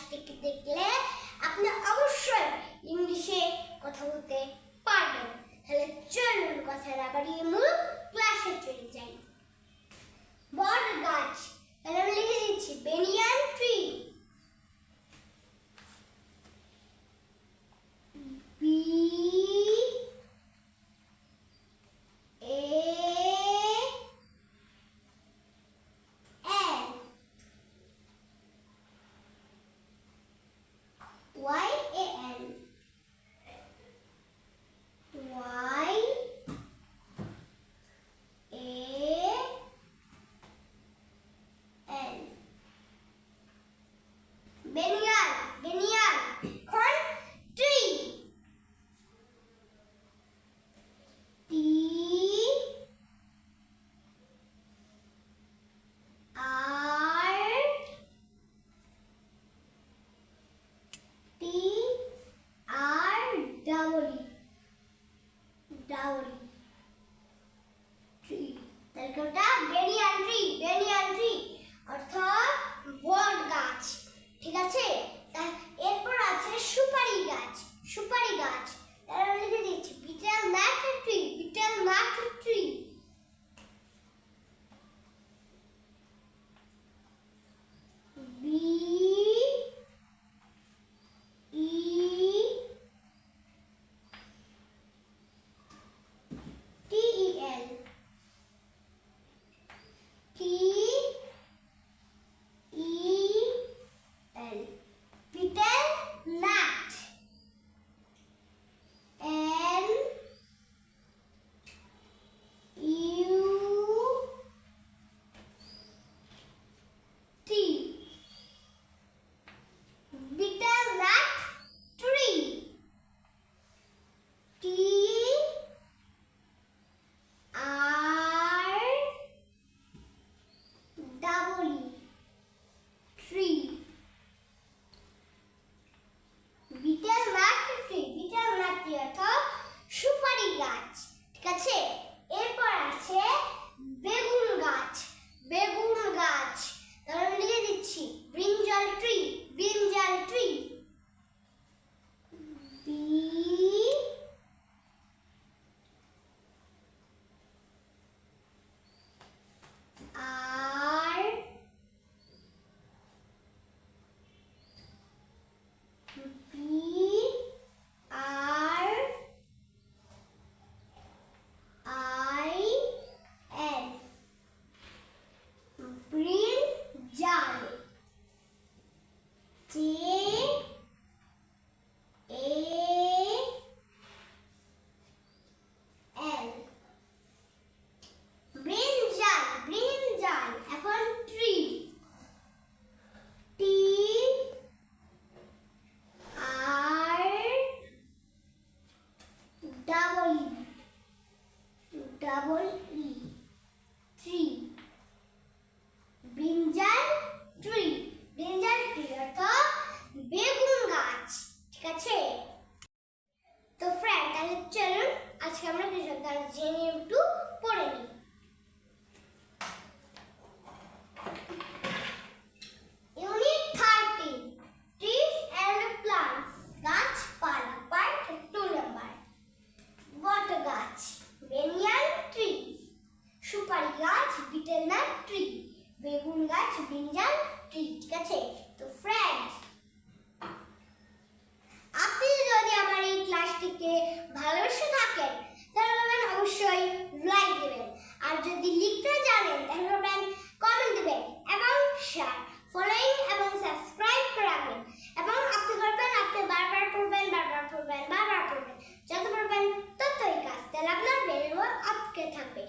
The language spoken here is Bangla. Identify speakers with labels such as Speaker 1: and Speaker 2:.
Speaker 1: কাছ দেখলে আপনি অবশ্যই ইংলিশে কথা বলতে পারবেন। তাহলে চলুন কথা আবার বাড়িয়ে মুখ dowry. Tree. তার কোনটা বেনিয়ান ট্রি বেনিয়ান ট্রি অর্থাৎ বট গাছ, ঠিক আছে এরপর আছে সুপারি গাছ সুপারি গাছ বেগুন গাছ বিঞ্জাল ঠিক আছে? তো ফ্রেন্ডস আপনি যদি আমার এই ক্লাসটিকে ভালোবেসে থাকেন, তাহলে ভাবেন অবশ্যই লাইক দেবেন। আর যদি লিখতে জানেন, তাহলে ভাবেন কমেন্ট দেবেন এবং শেয়ার ফলোইং এবং সাবস্ক্রাইব করাবেন এবং আপনি করবেন, আপনি বারবার পড়বেন বারবার পড়বেন বারবার পড়বেন। যত পড়বেন ততই কাজ। তাহলে আপনার বেড়ে আপকে থাকবে।